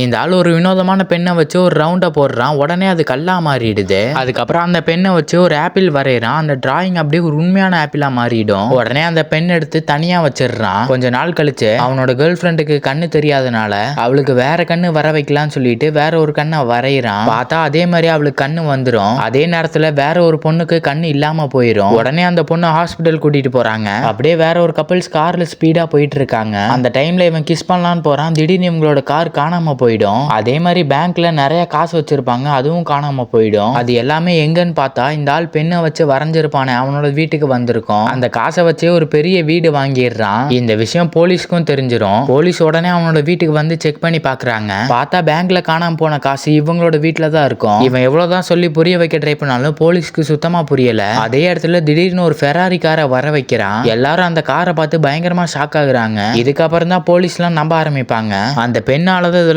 இந்த ஆள் ஒரு வினோதமான பெண்ணை வச்சு ஒரு ரவுண்டை போடுறான். உடனே அது கல்லா மாறிடுது. அதுக்கப்புறம் அந்த பெண்ணை வச்சு ஒரு ஆப்பிள் வரைகிறான் அந்த டிராயிங் அப்படியே ஒரு உண்மையான ஆப்பிளாக மாறிடும். உடனே அந்த பெண் எடுத்து தனியாக வச்சிடுறான். கொஞ்ச நாள் கழிச்சு அவனோட கேர்ள் ஃப்ரெண்டுக்கு கண்ணு தெரியாதனால அவளுக்கு வேற கண்ணு வர வைக்கலாம்னு சொல்லிட்டு வேற ஒரு கண்ணை வரைகிறான் பார்த்தா அதே மாதிரி அவளுக்கு கண்ணு வந்துடும் அதே நேரத்தில் வேற ஒரு பொண்ணுக்கு கண்ணு இல்லாமல் போயிடும் உடனே அந்த பொண்ணை ஹாஸ்பிட்டல் கூட்டிட்டு போறாங்க. அப்படியே வேற ஒரு கப்பல்ஸ் கார்ல ஸ்பீடாக போயிட்டு இருக்காங்க. அந்த டைம்ல இவன் கிஸ் பண்ணலான்னு போறான். திடீர்னு இவங்களோட கார் காணாம போயிடும். அதே மாதிரி பேங்க்ல நிறைய காசு வச்சிருப்பாங்க அதுவும் காணாம போயிடும். அது எல்லாமே எங்கன்னு பார்த்தா இந்த ஆள் பெண்ணை வச்சு வரைஞ்சிருப்பானே அவனோட வீட்டுக்கு வந்திருக்கும். அந்த காசை வச்சே ஒரு பெரிய வீடு வாங்கிடுறான். இந்த விஷயம் போலீஸ்க்கும் தெரிஞ்சிரும். போலீஸ் உடனே அவனோட வீட்டுக்கு வந்து செக் பண்ணி பாக்குறாங்க பார்த்தா பேங்க்ல காணாம போன காசு இவங்களோட வீட்டுல தான் இருக்கும். இவன் எவ்வளவுதான் சொல்லி புரிய வைக்க ட்ரை பண்ணாலும் போலீஸ்க்கு சுத்தமா புரியல. அதே இடத்துல திடீர்னு ஒரு ஃபெராரி காரை வர வைக்கிறான். எல்லாரும் அந்த காரை பார்த்து பயங்கரமா ஷாக் ஆகுறாங்க. இதுக்கப்புறம் தான் போலீஸ்லாம் நம்ப ஆரம்பிப்பாங்க. அந்த பெண்ணாலதான் இதெல்லாம்